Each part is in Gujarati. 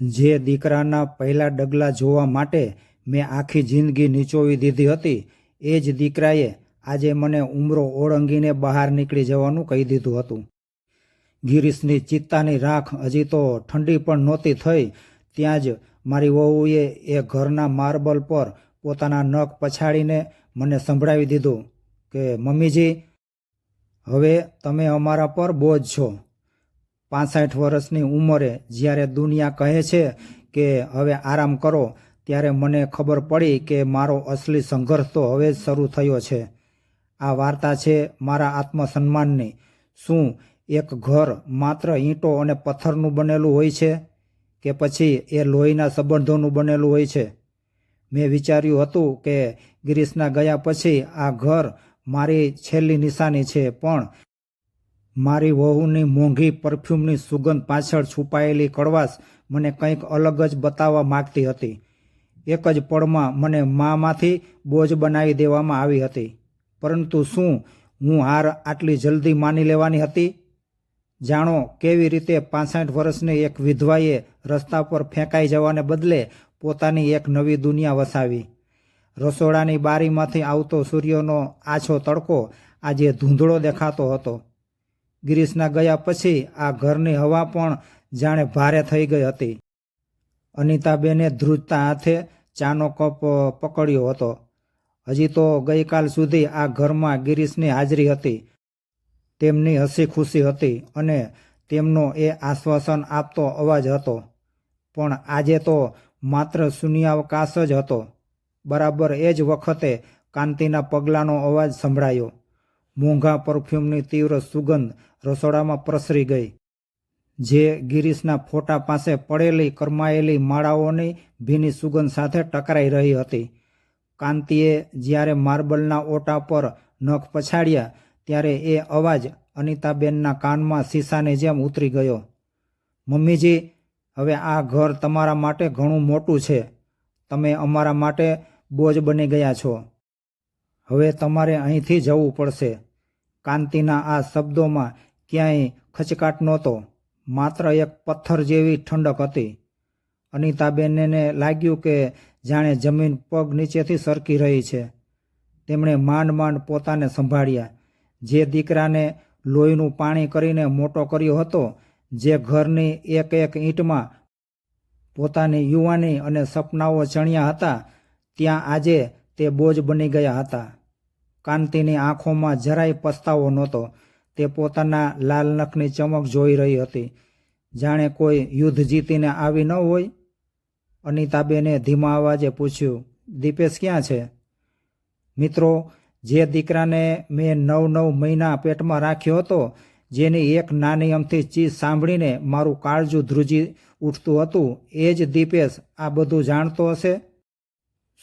જે દીકરાના પહેલા ડગલા જોવા માટે મેં આખી જિંદગી નીચોવી દીધી હતી, એ જ દીકરાએ આજે મને ઉમરો ઓળંગીને બહાર નીકળી જવાનું કહી દીધું હતું. ગિરીશની ચિત્તાની રાખ હજી તો ઠંડી પણ નહોતી થઈ, ત્યાં જ મારી વહુએ એ ઘરના માર્બલ પર પોતાના નખ પછાડીને મને સંભળાવી દીધું કે, મમ્મીજી, હવે તમે અમારા પર બોજ છો. પાસઠ વર્ષની ઉંમરે જ્યારે દુનિયા કહે છે કે, હવે આરામ કરો, ત્યારે મને ખબર પડી કે મારો અસલી સંઘર્ષ તો હવે જ શરૂ થયો છે. આ વાર્તા છે મારા આત્મસન્માનની. શું એક ઘર માત્ર ઈંટો અને પથ્થરનું બનેલું હોય છે કે પછી એ લોહીના સંબંધોનું બનેલું હોય છે? મેં વિચાર્યું હતું કે, ગિરીશના ગયા પછી આ ઘર મારી છેલ્લી નિશાની છે, પણ મારી વહુની મોંઘી પરફ્યુમની સુગંધ પાછળ છુપાયેલી કડવાશ મને કંઈક અલગ જ બતાવવા માગતી હતી. એક જ પળમાં મને મામાંથી બોજ બનાવી દેવામાં આવી હતી. પરંતુ શું હું હાર આટલી જલ્દી માની લેવાની હતી? જાણો કેવી રીતે પાસઠ વર્ષની એક વિધવાએ રસ્તા પર ફેંકાઈ જવાને બદલે પોતાની એક નવી દુનિયા વસાવી. રસોડાની બારીમાંથી આવતો સૂર્યનો આછો તડકો આજે ધૂંધળો દેખાતો હતો. ગિરીશના ગયા પછી આ ઘરની હવા પણ જાણે ભારે થઈ ગઈ હતી. અનિતાબેને ધ્રુજતા હાથે ચાનો કપ પકડ્યો હતો. હજી તો ગઈકાલ સુધી આ ઘરમાં ગિરીશની હાજરી હતી. તેમની હસી ખુશી હતી અને તેમનો એ આશ્વાસન આપતો અવાજ હતો. પણ આજે તો માત્ર શૂન્યાવકાશ જ હતો. બરાબર એ જ વખતે કાંતિના પગલાંનો અવાજ સંભળાયો. મોંઘા પરફ્યુમની તીવ્ર સુગંધ રસોડામાં પ્રસરી ગઈ. જે ગિરીશના ફોટા પાસે પડેલી કરમાયેલી માળાઓની ભીની સુગંધ સાથે ટકરાઈ રહી હતી. કાંતિએ જ્યારે માર્બલના ઓટા પર નખ પછાડ્યા ત્યારે એ અવાજ અનિતાબેનના કાનમાં શીશાની જેમ ઉતરી ગયો. મમ્મીજી, હવે આ ઘર તમારા માટે ઘણું મોટું છે. તમે અમારા માટે બોજ બની ગયા છો. હવે તમારે અહીંથી જવું પડશે. કાંતિના આ શબ્દોમાં ક્યાંય ખચકાટ નહોતો, માત્ર એક પથ્થર જેવી ઠંડક હતી. અનિતાબેનને લાગ્યું કે જાણે જમીન પગ નીચેથી સરકી રહી છે. તેમણે માંડ માંડ પોતાને સંભાળ્યા. જે દીકરાને લોહીનું પાણી કરીને મોટો કર્યો હતો, જે ઘરની એક એક ઈંટમાં પોતાની યુવાની અને સપનાઓ ચણ્યા હતા, ત્યાં આજે તે બોજ બની ગયા હતા. કાંતિની આંખોમાં જરાય પસ્તાવો નહોતો. તે પોતાના લાલ નખની ચમક જોઈ રહી હતી. જાણે કોઈ યુદ્ધ જીતીને આવી ન હોય? અનિતાબેને ધીમા અવાજે પૂછ્યું, દીપેશ ક્યાં છે? મિત્રો, જે દીકરાને મેં નવ નવ મહિના પેટમાં રાખ્યો હતો, જેની એક નાની અમથી ચીજ સાંભળીને મારું કાળજું ધ્રુજી ઉઠતું હતું, એ જ દીપેશ આ બધું જાણતો હશે?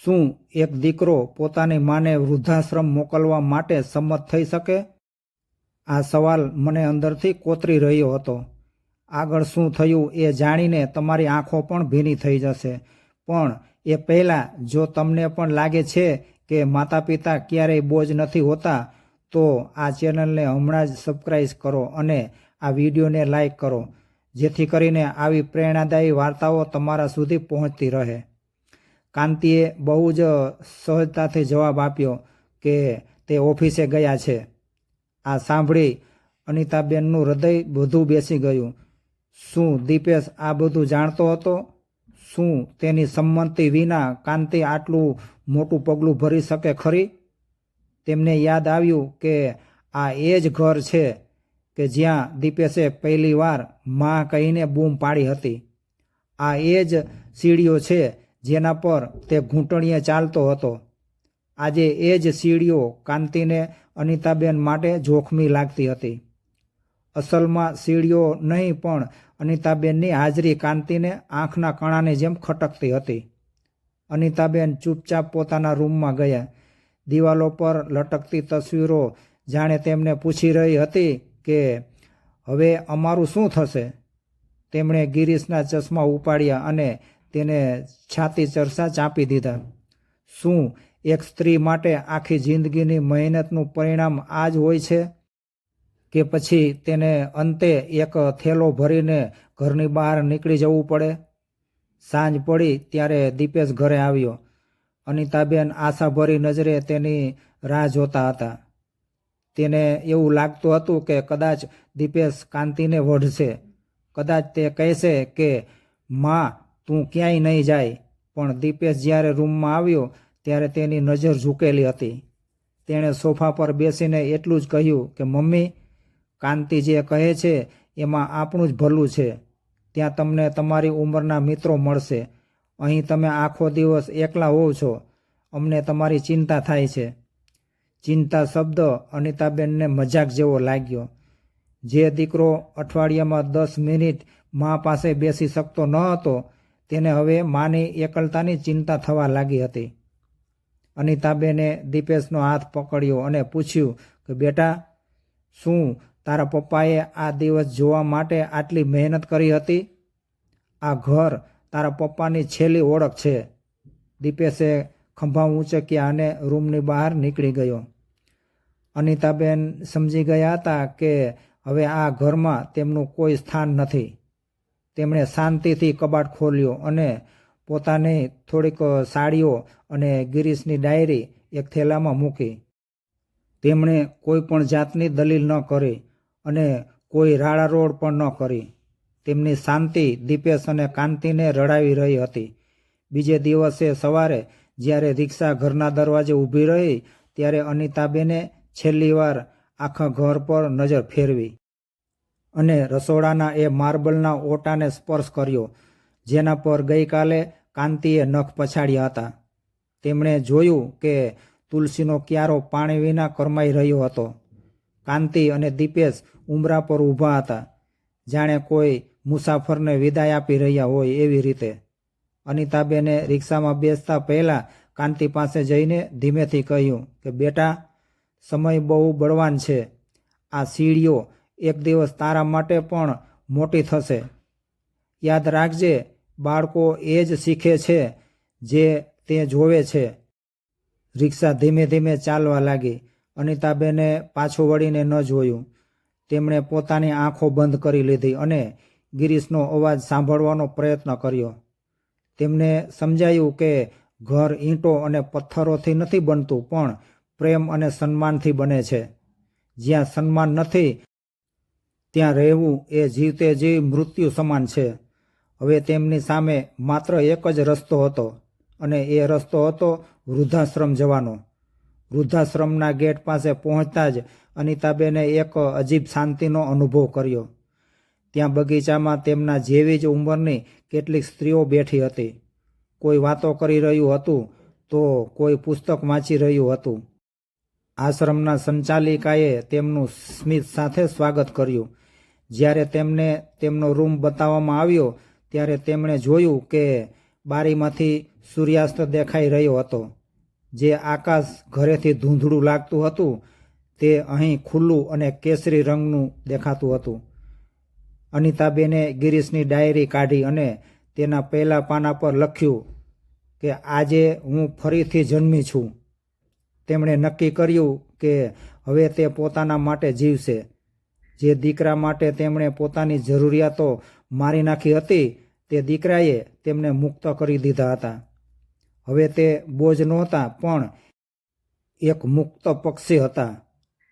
શું એક દીકરો પોતાની માને વૃદ્ધાશ્રમ મોકલવા માટે સંમત થઈ શકે? આ સવાલ મને અંદરથી કોતરી રહ્યો હતો. આગળ શું થયું એ જાણીને તમારી આંખો પણ ભીની થઈ જશે. પણ એ પહેલાં જો તમને પણ લાગે છે કે માતા પિતા ક્યારેય બોજ નથી હોતા, તો આ ચેનલને હમણાં જ સબસ્ક્રાઈબ કરો અને આ વિડીયોને લાઈક કરો, જેથી કરીને આવી પ્રેરણાદાયી વાર્તાઓ તમારા સુધી પહોંચતી રહે. કાંતિએ બહુ જ સહજતાથી જવાબ આપ્યો કે તે ઓફિસે ગયા છે. આ સાંભળી અનિતાબેનનું હૃદય બધું બેસી ગયું. શું દીપેશ આ બધું જાણતો હતો? શું તેની સંમતિ વિના કાંતિ આટલું મોટું પગલું ભરી શકે ખરી? તેમને યાદ આવ્યું કે આ એ જ ઘર છે કે જ્યાં દીપેશે પહેલીવારમાં કહીને બૂમ પાડી હતી. આ એ જ સીડીઓ છે જેના પર તે ઘૂંટણીએ ચાલતો હતો. આજે એ જ સીડીઓ કાંતિને અનિતાબેન માટે જોખમી લાગતી હતી. અસલમાં સીડીઓ નહીં, પણ અનિતાબેનની હાજરી કાંતિને આંખના કણાની જેમ ખટકતી હતી. અનિતાબેન ચૂપચાપ પોતાના રૂમમાં ગયા. દિવાલો પર લટકતી તસવીરો જાણે તેમને પૂછી રહી હતી કે, હવે અમારું શું થશે? તેમણે ગિરીશના ચશ્મા ઉપાડ્યા અને તેને છાતી ચરસા ચાંપી દીધા. શું એક સ્ત્રી માટે આખી જિંદગીની મહેનતનું પરિણામ આ જ હોય છે કે પછી તેને અંતે એક થેલો ભરીને ઘરની બહાર નીકળી જવું પડે? સાંજ પડી ત્યારે દીપેશ ઘરે આવ્યો. અનિતાબેન આશાભરી નજરે તેની રાહ જોતા હતા. તેને એવું લાગતું હતું કે કદાચ દીપેશ કાંતિને વઢશે. કદાચ તે કહેશે કે, માં તું ક્યાંય નહીં જાય. પણ દીપેશ જ્યારે રૂમમાં આવ્યો, ત્યારે તેની નજર ઝૂકેલી હતી. તેણે સોફા પર બેસીને એટલું જ કહ્યું કે, મમ્મી કાંતિ જે કહે છે, એમાં આપણું જ ભલું છે. ત્યાં તમને તમારી ઉંમરના મિત્રો મળશે. અહીં તમે આખો દિવસ એકલા હોવ છો. અમને તમારી ચિંતા થાય છે. ચિંતા શબ્દ અનિતાબેનને મજાક જેવો લાગ્યો. જે દીકરો અઠવાડિયામાં દસ મિનિટ મા પાસે બેસી શકતો ન હતો તેને હવે માની એકલતાની ચિંતા થવા લાગી હતી. અનિતાબેને દીપેશનો હાથ પકડ્યો અને પૂછ્યું કે, બેટા, શું તારા પપ્પાએ આ દિવસ જોવા માટે આટલી મહેનત કરી હતી? આ ઘર તારા પપ્પાની છેલ્લી ઓળખ છે. દીપેશે ખંભા ઊંચક્યા અને રૂમની બહાર નીકળી ગયો. અનિતાબેન સમજી ગયા હતા કે, હવે આ ઘરમાં તેમનું કોઈ સ્થાન નથી. તેમણે શાંતિથી કબાટ ખોલ્યો અને પોતાની થોડીક સાડીઓ અને ગિરીશની ડાયરી એક થેલામાં મૂકી. તેમણે કોઈ પણ જાતની દલીલ ન કરી અને કોઈ રાડારોડ પણ ન કરી. તેમની શાંતિ, દીપેશ અને કાંતિને રડાવી રહી હતી. બીજે દિવસે સવારે જ્યારે રિક્ષા ઘરના દરવાજે ઊભી રહી, ત્યારે અનિતાબેને છેલ્લી વાર આખા ઘર પર નજર ફેરવી. અને રસોડાના એ માર્બલના ઓટાને સ્પર્શ કર્યો, જેના પર ગઈકાલે કાંતિએ નખ પછાડ્યા હતા. તેમણે જોયું કે તુલસીનો ક્યારો પાણી વિના કરમાઈ રહ્યો હતો. કાંતિ અને દીપેશ ઉંબરા પર ઊભા હતા. જાણે કોઈ મુસાફરને વિદાય આપી રહ્યા હોય એવી રીતે. અનિતાબેને રિક્ષામાં બેસતા પહેલાં કાંતિ પાસે જઈને ધીમેથી કહ્યું કે, બેટા, સમય બહુ બળવાન છે. આ સીડીઓ એક દિવસ તારા માટે પણ મોટી થશે. યાદ રાખજે, બાળકો એ જ શીખે છે જે તે જોવે છે. રિક્ષા ધીમે ધીમે ચાલવા લાગી. અનિતાબેને પાછું વળીને ન જોયું. તેમણે પોતાની આંખો બંધ કરી લીધી અને ગિરીશનો અવાજ સાંભળવાનો પ્રયત્ન કર્યો. તેમને સમજાયું કે ઘર ઈંટો અને પથ્થરોથી નથી બનતું, પણ પ્રેમ અને સન્માનથી બને છે. જ્યાં સન્માન નથી ત્યાં રહેવું એ જીવતે જીવ મૃત્યુ સમાન છે. હવે તેમની સામે માત્ર એક જ રસ્તો હતો અને એ રસ્તો હતો વૃદ્ધાશ્રમ જવાનો. વૃદ્ધાશ્રમના ગેટ પાસે પહોંચતા જ અનિતાબેને એક અજીબ શાંતિનો અનુભવ કર્યો. ત્યાં બગીચામાં તેમના જેવી જ ઉંમરની કેટલીક સ્ત્રીઓ બેઠી હતી. કોઈ વાતો કરી રહ્યું હતું તો કોઈ પુસ્તક વાંચી રહ્યું હતું. આશ્રમના સંચાલિકાએ તેમનું સ્મિત સાથે સ્વાગત કર્યું. જ્યારે તેમને તેમનો રૂમ બતાવવામાં આવ્યો, ત્યારે તેમણે જોયું કે બારીમાંથી સૂર્યાસ્ત દેખાઈ રહ્યો હતો. જે આકાશ ઘરેથી ધૂંધળું લાગતું હતું, તે અહીં ખુલ્લું અને કેસરી રંગનું દેખાતું હતું. અનિતાબેને ગિરીશની ડાયરી કાઢી અને તેના પહેલા પાના પર લખ્યું કે, આજે હું ફરીથી જન્મી છું. તેમણે નક્કી કર્યું કે હવે તે પોતાના માટે જીવશે. જે દીકરા માટે તેમણે પોતાની જરૂરિયાતો મારી નાખી હતી, તે દીકરાએ તેમને મુક્ત કરી દીધા હતા. હવે તે બોજ નહોતા, પણ એક મુક્ત પક્ષી હતા.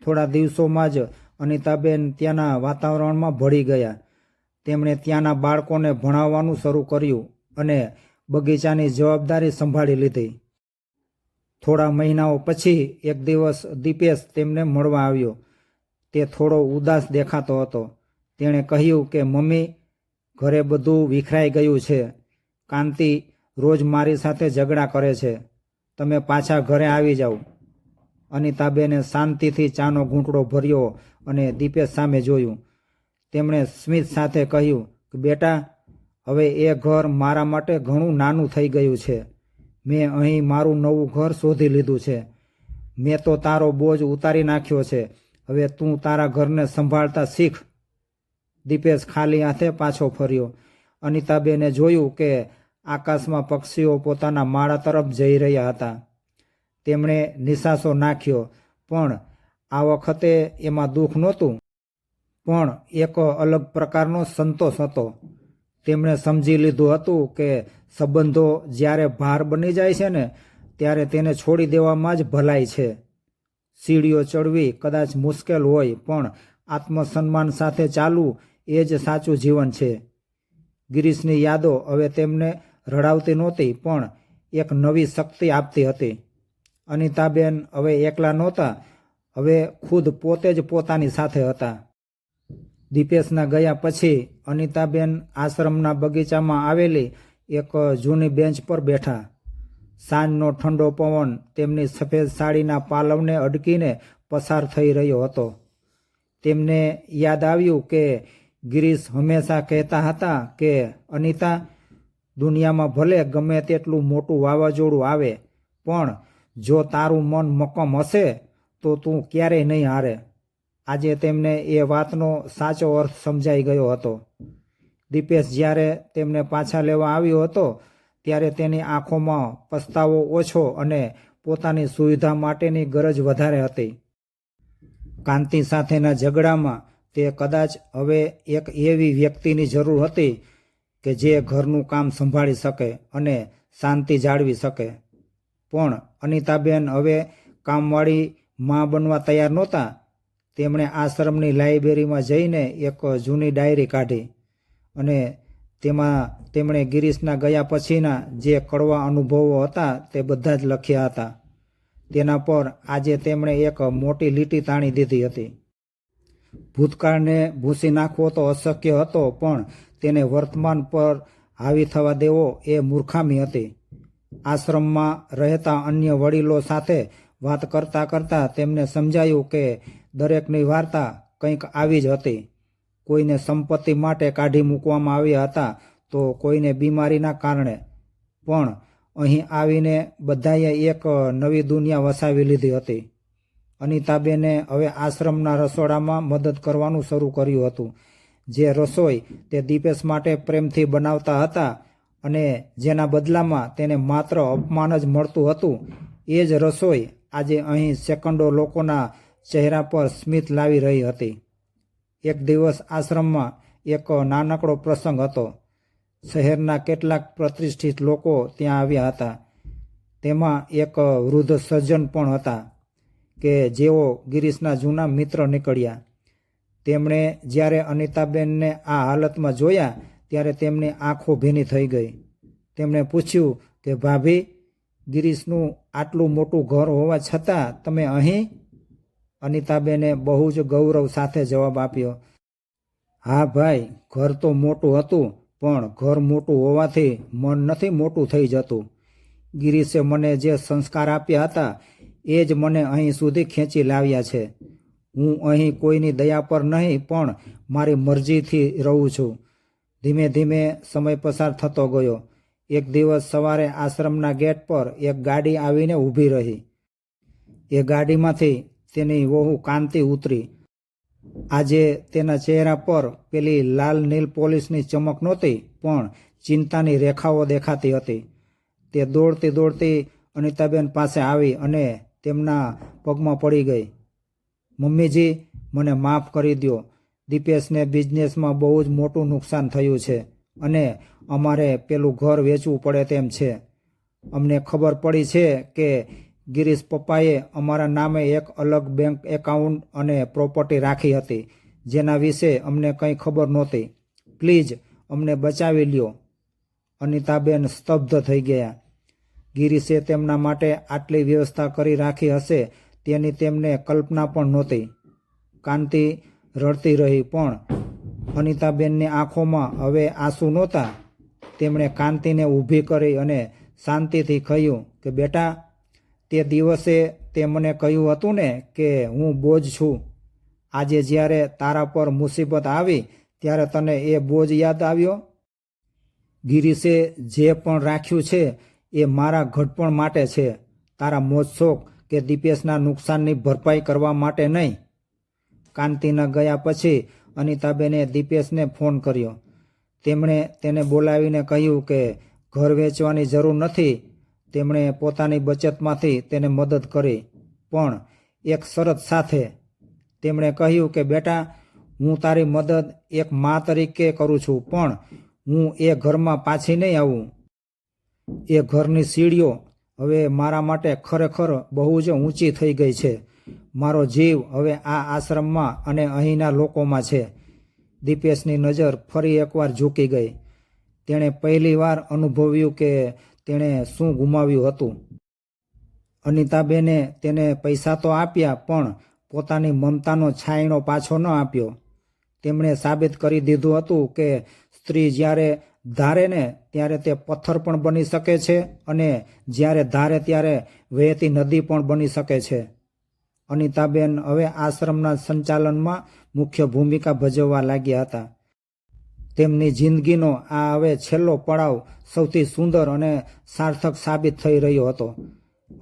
થોડા દિવસોમાં જ અનિતાબેન ત્યાંના વાતાવરણમાં ભળી ગયા. તેમણે ત્યાંના બાળકોને ભણાવવાનું શરૂ કર્યું અને બગીચાની જવાબદારી સંભાળી લીધી. થોડા મહિનાઓ પછી એક દિવસ દીપેશ તેમને મળવા આવ્યો. તે થોડો ઉદાસ દેખાતો હતો. તેણે કહ્યું કે, મમ્મી, ઘરે બધું વિખરાઈ ગયું છે. કાંતિ રોજ મારી સાથે ઝઘડા કરે છે. તમે પાછા ઘરે આવી જાઓ. અનિતાબેને શાંતિથી ચાનો ઘૂંટડો ભર્યો અને દીપેશ સામે જોયું. તેમણે સ્મિત સાથે કહ્યું કે, બેટા, હવે એ ઘર મારા માટે ઘણું નાનું થઈ ગયું છે. મેં અહીં મારું નવું ઘર શોધી લીધું છે. મેં તો તારો બોજ ઉતારી નાખ્યો છે. હવે તું તારા ઘરને સંભાળતા શીખ. દીપેશ ખાલી હાથે પાછો ફર્યો. અનિતાબેને જોયું કે આકાશમાં પક્ષીઓ પોતાના માળા તરફ જઈ રહ્યા હતા. તેમણે નિશાસો નાખ્યો, પણ આ વખતે એમાં દુઃખ નહોતું. પણ એક અલગ પ્રકારનો સંતોષ હતો તેમણે સમજી લીધું હતું કે સંબંધો જ્યારે ભાર બની જાય છે ને, ત્યારે તેને છોડી દેવામાં જ ભલાઈ છે. સીડીઓ ચડવી કદાચ મુશ્કેલ હોય, પણ આત્મસન્માન સાથે ચાલવું એ જ સાચું જીવન છે. ગિરીશની યાદો હવે તેમને રડાવતી નહોતી, પણ એક નવી શક્તિ આપતી હતી. અનિતાબેન હવે એકલા નહોતા, હવે ખુદ પોતે જ પોતાની સાથે હતા. દીપેશના ગયા પછી અનિતાબેન આશ્રમના બગીચામાં આવેલી એક જૂની બેન્ચ પર બેઠા. સાંજનો ઠંડો પવન તેમની સફેદ સાડીના પાલવને અડકીને પસાર થઈ રહ્યો હતો. તેમને યાદ આવ્યું કે ગિરીશ હંમેશા કહેતા હતા કે, અનિતા, દુનિયામાં ભલે ગમે તેટલું મોટું વાવાઝોડું આવે, પણ જો તારું મન મક્કમ હશે, તો તું ક્યારેય નહીં હારે. આજે તેમને એ વાતનો સાચો અર્થ સમજાઈ ગયો હતો. દીપેશ જ્યારે તેમને પાછા લેવા આવ્યો હતો ત્યારે તેની આંખોમાં પસ્તાવો ઓછો અને પોતાની સુવિધા માટેની ગરજ વધારે હતી. કાંતિ સાથેના ઝઘડામાં તે કદાચ હવે એક એવી વ્યક્તિની જરૂર હતી કે જે ઘરનું કામ સંભાળી શકે અને શાંતિ જાળવી શકે. પણ અનિતાબેન હવે કામવાળી મા બનવા તૈયાર નહોતા. તેમણે આશ્રમની લાઇબ્રેરીમાં જઈને એક જૂની ડાયરી કાઢી અને તેમાં તેમણે ગિરીશના ગયા પછીના જે કડવા અનુભવો હતા તે બધા જ લખ્યા હતા. તેના પર આજે તેમણે એક મોટી લીટી તાણી દીધી હતી. ભૂતકાળને ભૂંસી નાખવો તો અશક્ય હતો, પણ તેને વર્તમાન પર હાવી થવા દેવો એ મૂર્ખામી હતી. આશ્રમમાં રહેતા અન્ય વડીલો સાથે વાત કરતા કરતા તેમને સમજાયું કે દરેકની વાર્તા કંઈક આવી જ હતી. કોઈને સંપત્તિ માટે કાઢી મૂકવામાં આવ્યા હતા, તો કોઈને બીમારીના કારણે. પણ અહીં આવીને બધાએ એક નવી દુનિયા વસાવી લીધી હતી. અનિતાબેને હવે આશ્રમના રસોડામાં મદદ કરવાનું શરૂ કર્યું હતું. જે રસોઈ તે દીપેશ માટે પ્રેમથી બનાવતા હતા અને જેના બદલામાં તેને માત્ર અપમાન જ મળતું હતું, એ જ રસોઈ આજે અહીં સેકન્ડો લોકોના ચહેરા પર સ્મિત લાવી રહી હતી. એક દિવસ આશ્રમમાં એક નાનકડો પ્રસંગ હતો. શહેરના કેટલાક પ્રતિષ્ઠિત લોકો ત્યાં આવ્યા હતા. તેમાં એક વૃદ્ધ સજ્જન પણ હતા કે જેઓ ગિરીશના જૂના મિત્ર નીકળ્યા. તેમણે જ્યારે અનિતાબેનને આ હાલતમાં જોયા ત્યારે તેમની આંખો ભીની થઈ ગઈ. તેમણે પૂછ્યું કે, ભાભી, ગિરીશનું આટલું મોટું ઘર હોવા છતાં તમે અહીં અનિતાબેને બહુ જ ગૌરવ સાથે જવાબ આપ્યો, હા ભાઈ, ઘર તો મોટું હતું, પણ ઘર મોટું હોવાથી મન નથી મોટું થઈ જતું. ગિરીશે મને જે સંસ્કાર આપ્યા હતા, એ જ મને અહીં સુધી ખેંચી લાવ્યા છે. હું અહીં કોઈની દયા પર નહીં, પણ મારી મરજીથી રહું છું. ધીમે ધીમે સમય પસાર થતો ગયો. એક દિવસ સવારે આશ્રમના ગેટ પર એક ગાડી આવીને ઊભી રહી. એ ગાડીમાંથી તેની વહુ કાંતિ ઉતરી. આજે તેના ચહેરા પર પેલી લાલ નીલ પોલીસની ચમક નહોતી, પણ ચિંતાની રેખાઓ દેખાતી હતી. તે દોડતી દોડતી અનિતાબેન પાસે આવી અને તેમના પગમાં પડી ગઈ. મમ્મીજી, મને માફ કરી દો દીપેશને બિઝનેસમાં બહુ જ મોટું નુકસાન થયું છે અને અમારે પેલું ઘર વેચવું પડે તેમ છે. અમને ખબર પડી છે કે ગિરીશ પપ્પાએ અમારા નામે એક અલગ બેંક એકાઉન્ટ અને પ્રોપર્ટી રાખી હતી, જેના વિશે અમને કંઈ ખબર નહોતી. પ્લીઝ અમને બચાવી લ્યો. અનિતાબેન સ્તબ્ધ થઈ ગયા. ગિરીશે તેમના માટે આટલી વ્યવસ્થા કરી રાખી હશે તેની તેમને કલ્પના પણ નહોતી. કાંતિ રડતી રહી, પણ અનિતાબેનની આંખોમાં હવે આંસુ નહોતા? તેમણે કાંતિને ઊભી કરી અને શાંતિથી કહ્યું કે, બેટા તે દિવસે તે મને કહ્યું હતું ને કે હું બોજ છું. આજે જ્યારે તારા પર મુસીબત આવી, ત્યારે તને એ બોજ યાદ આવ્યો? ગિરીશે જે પણ રાખ્યું છે, એ મારા ઘડપણ માટે છે. તારા મોજશોખ કે દીપેશના નુકસાનની ભરપાઈ કરવા માટે નહીં. કાંતિના ગયા પછી અનિતાબેને દીપેશને ફોન કર્યો. તેમણે તેને બોલાવીને કહ્યું કે, ઘર વેચવાની જરૂર નથી તેમણે પોતાની બચતમાંથી તેને મદદ કરી. પણ એક શરત સાથે તેમણે કહ્યું કે, બેટા, હું તારી મદદ એક મા તરીકે કરું છું, પણ હું એ ઘરમાં પાછી નહીં આવું. એ ઘરની સીડીઓ હવે મારા માટે ખરેખર બહુ જ ઊંચી થઈ ગઈ છે. મારો જીવ હવે આ આશ્રમમાં અને અહીંના લોકોમાં છે. દીપેશની નજર ફરી એકવાર ઝૂકી ગઈ. તેણે પહેલીવાર અનુભવ્યું કે તેણે શું ગુમાવ્યું હતું? અનિતાબેને તેને પૈસા તો આપ્યા, પણ પોતાની મમતાનો છાંયણો પાછો ન આપ્યો. તેમણે સાબિત કરી દીધું હતું કે સ્ત્રી જ્યારે ધારે ને ત્યારે તે પથ્થર પણ બની શકે છે અને જ્યારે ધારે ત્યારે વહેતી નદી પણ બની શકે છે. અનિતાબેન હવે આશ્રમના સંચાલનમાં મુખ્ય ભૂમિકા ભજવવા લાગ્યા હતા. તેમની જિંદગીનો આ હવે છેલ્લો પડાવ સૌથી સુંદર અને સાર્થક સાબિત થઈ રહ્યો હતો.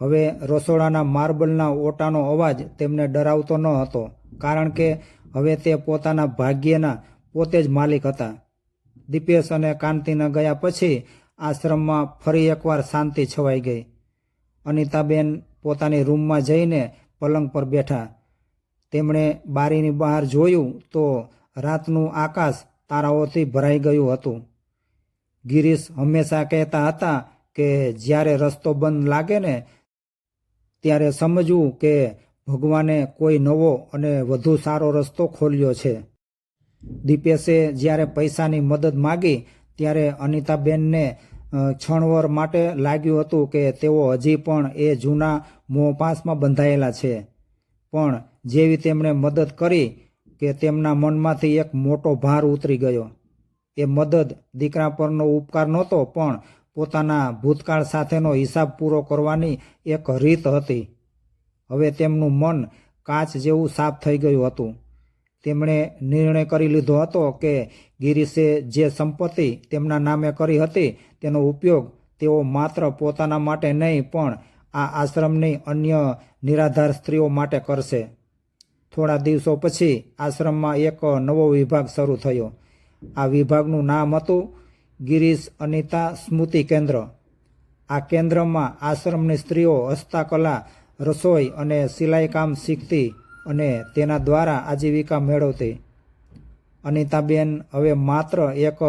હવે રસોડાના માર્બલના ઓટાનો અવાજ તેમને ડરાવતો ન હતો, કારણ કે હવે તે પોતાના ભાગ્યના પોતે જ માલિક હતા. દીપેશ અને કાંતિના ગયા પછી આશ્રમમાં ફરી એકવાર શાંતિ છવાઈ ગઈ. અનિતાબેન પોતાની રૂમમાં જઈને પલંગ પર બેઠા. તેમણે બારીની બહાર જોયું તો રાતનું આકાશ તારાઓથી ભરાઈ ગયું હતું. ગિરીશ હંમેશા કહેતા હતા કે જ્યારે રસ્તો બંધ લાગે ને, ત્યારે સમજવું કે ભગવાને કોઈ નવો અને વધુ સારો રસ્તો ખોલ્યો છે. દીપેશે જ્યારે પૈસાની મદદ માગી, ત્યારે અનિતાબેનને ક્ષણવર માટે લાગ્યું હતું કે તેઓ હજી પણ એ જૂના મોહપાસમાં બંધાયેલા છે. પણ જેવી તેમણે મદદ કરી કે તેમના મનમાંથી એક મોટો ભાર ઉતરી ગયો. એ મદદ દીકરા પરનો ઉપકાર નહોતો, પણ પોતાના ભૂતકાળ સાથેનો હિસાબ પૂરો કરવાની એક રીત હતી. હવે તેમનું મન કાચ જેવું સાફ થઈ ગયું હતું. તેમણે નિર્ણય કરી લીધો હતો કે ગિરીશે જે સંપત્તિ તેમના નામે કરી હતી તેનો ઉપયોગ તેઓ માત્ર પોતાના માટે નહીં, પણ આ આશ્રમની અન્ય નિરાધાર સ્ત્રીઓ માટે કરશે. થોડા દિવસો પછી આશ્રમમાં એક નવો વિભાગ શરૂ થયો. આ વિભાગનું નામ હતું ગિરીશ અનિતા સ્મૃતિ કેન્દ્ર. આ કેન્દ્રમાં આશ્રમની સ્ત્રીઓ હસ્તકલા, રસોઈ અને સિલાઈ કામ શીખતી અને તેના દ્વારા આજીવિકા મેળવતી. અનિતાબેન હવે માત્ર એક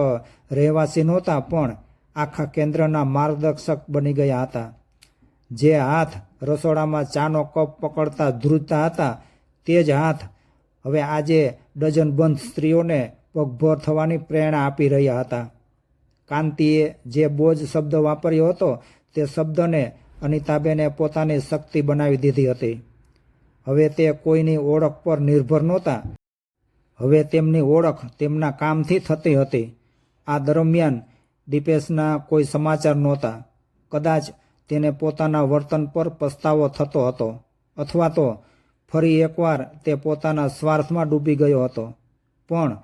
રહેવાસી નહોતા, પણ આખા કેન્દ્રના માર્ગદર્શક બની ગયા હતા. જે હાથ રસોડામાં ચાનો કપ પકડતા ધ્રુજતા હતા તે જ હાથ હવે આજે ડઝનબંધ સ્ત્રીઓને પગભર થવાની પ્રેરણા આપી રહ્યા હતા. કાંતિએ જે બોજ શબ્દ વાપર્યો હતો તે શબ્દને અનિતાબેને પોતાની શક્તિ બનાવી દીધી હતી. હવે તે કોઈની ઓળખ પર નિર્ભર નહોતા. હવે તેમની ઓળખ તેમના કામથી થતી હતી. આ દરમિયાન દીપેશના કોઈ સમાચાર નહોતા. કદાચ તેને પોતાના વર્તન પર પસ્તાવો થતો હતો અથવા તો ફરી એકવાર તે પોતાના સ્વાર્થમાં ડૂબી ગયો હતો. પણ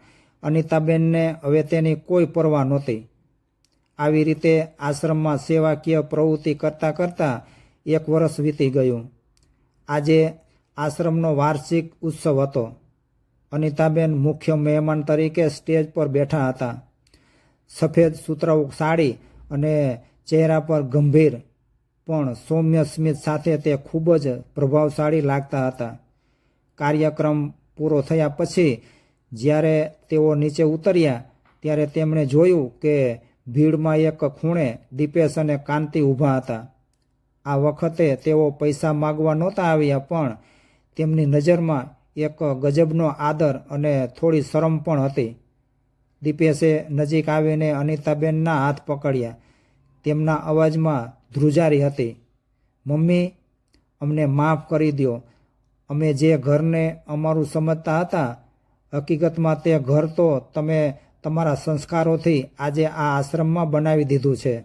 અનિતાબેનને હવે તેની કોઈ પરવા નહોતી. આવી રીતે આશ્રમમાં સેવાકીય પ્રવૃત્તિ કરતાં કરતાં એક વર્ષ વીતી ગયું. આજે આશ્રમનો વાર્ષિક ઉત્સવ હતો. અનિતાબેન મુખ્ય મહેમાન તરીકે સ્ટેજ પર બેઠા હતા. સફેદ સુતરાઉ સાડી અને ચહેરા પર ગંભીર પણ સૌમ્ય સ્મિત સાથે તે ખૂબ જ પ્રભાવશાળી લાગતા હતા. કાર્યક્રમ પૂરો થયા પછી, જ્યારે તેઓ નીચે ઉતર્યા, ત્યારે તેમણે જોયું કે ભીડમાં એક ખૂણે દીપેશ અને કાંતિ ઊભા હતા. આ વખતે તેઓ પૈસા માગવા નહોતા આવ્યા, પણ તેમની નજરમાં એક ગજબનો આદર અને થોડી શરમ પણ હતી. દીપેશે નજીક આવીને અનિતાબેનના હાથ પકડ્યા. તેમના અવાજમાં ધ્રુજારી હતી. મમ્મી, અમને માફ કરી દો અમે જે ઘરને અમારું સમજતા હતા, હકીકતમાં તે ઘર તો તમે તમારા સંસ્કારોથી આજે આ આશ્રમમાં બનાવી દીધું છે.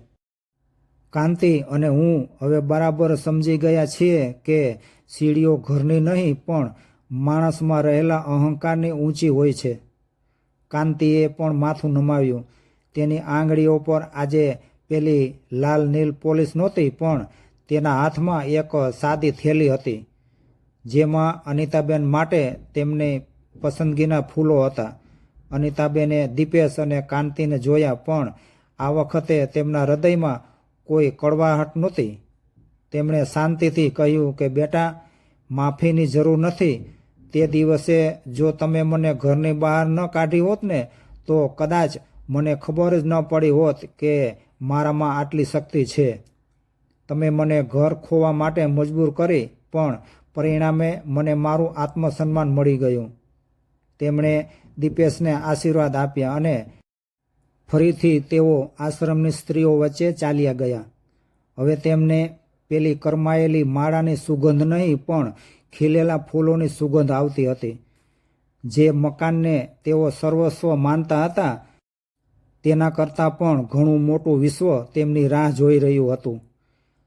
કાંતિ અને હું હવે બરાબર સમજી ગયા છીએ કે સીડીઓ ઘરની નહીં, પણ માણસમાં રહેલા અહંકારની ઊંચી હોય છે. કાંતિએ પણ માથું નમાવ્યું. તેની આંગળીઓ પર આજે પેલી લાલ નીલ પોલીસ નહોતી, પણ તેના હાથમાં એક સાદી થેલી હતી, જેમાં અનિતાબેન માટે તેમની પસંદગીના ફૂલો હતા. અનિતાબેને દીપેશ અને કાંતિને જોયા, પણ આ વખતે તેમના હૃદયમાં કોઈ કડવાહટ નહોતી. તેમણે શાંતિથી કહ્યું કે, બેટા, માફીની જરૂર નથી. તે દિવસે જો તમે મને ઘરની બહાર ન કાઢી હોત ને, તો કદાચ મને ખબર જ ન પડી હોત કે મારામાં આટલી શક્તિ છે. તમે મને ઘર ખોવા માટે મજબૂર કરી, પણ પરિણામે મને મારું આત્મસન્માન મળી ગયું. તેમણે દીપેશને આશીર્વાદ આપ્યા અને ફરીથી તેઓ આશ્રમની સ્ત્રીઓ વચ્ચે ચાલ્યા ગયા. હવે તેમને પેલી કરમાયેલી માળાની સુગંધ નહીં, પણ ખીલેલા ફૂલોની સુગંધ આવતી હતી. જે મકાનને તેઓ સર્વસ્વ માનતા હતા તેના કરતાં પણ ઘણું મોટું વિશ્વ તેમની રાહ જોઈ રહ્યું હતું.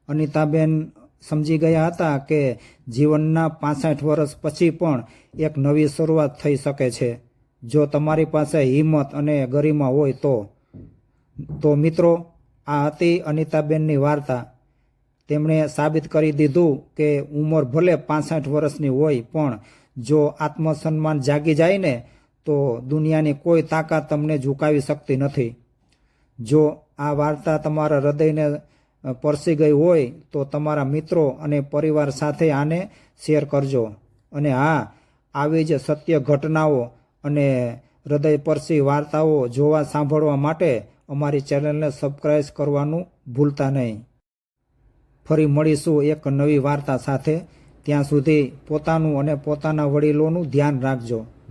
અનિતાબેન સમજી ગયા હતા કે જીવનના પાસઠ વર્ષ પછી પણ એક નવી શરૂઆત થઈ શકે છે. જો તમારી પાસે હિંમત અને ગરિમા હોય તો. તો મિત્રો, આ હતી અનિતાબેનની વાર્તા. તેમણે સાબિત કરી દીધું કે ઉંમર ભલે પાસઠ વર્ષની હોય પણ જો આત્મસન્માન જાગી જાય ને તો દુનિયાની કોઈ તાકાત તમને ઝુકાવી શકતી નથી. જો આ વાર્તા તમારા હૃદયને પરસી ગઈ હોય, તો તમારા મિત્રો અને પરિવાર સાથે આને શેર કરજો. અને હા, આવી જ સત્ય ઘટનાઓ અને હૃદય પરસી વાર્તાઓ જોવા સાંભળવા માટે અમારી ચેનલને સબસ્ક્રાઈબ કરવાનું ભૂલતા નહીં. ફરી મળીશું એક નવી વાર્તા સાથે. ત્યાં સુધી પોતાનું અને પોતાના વડીલોનું ધ્યાન રાખજો.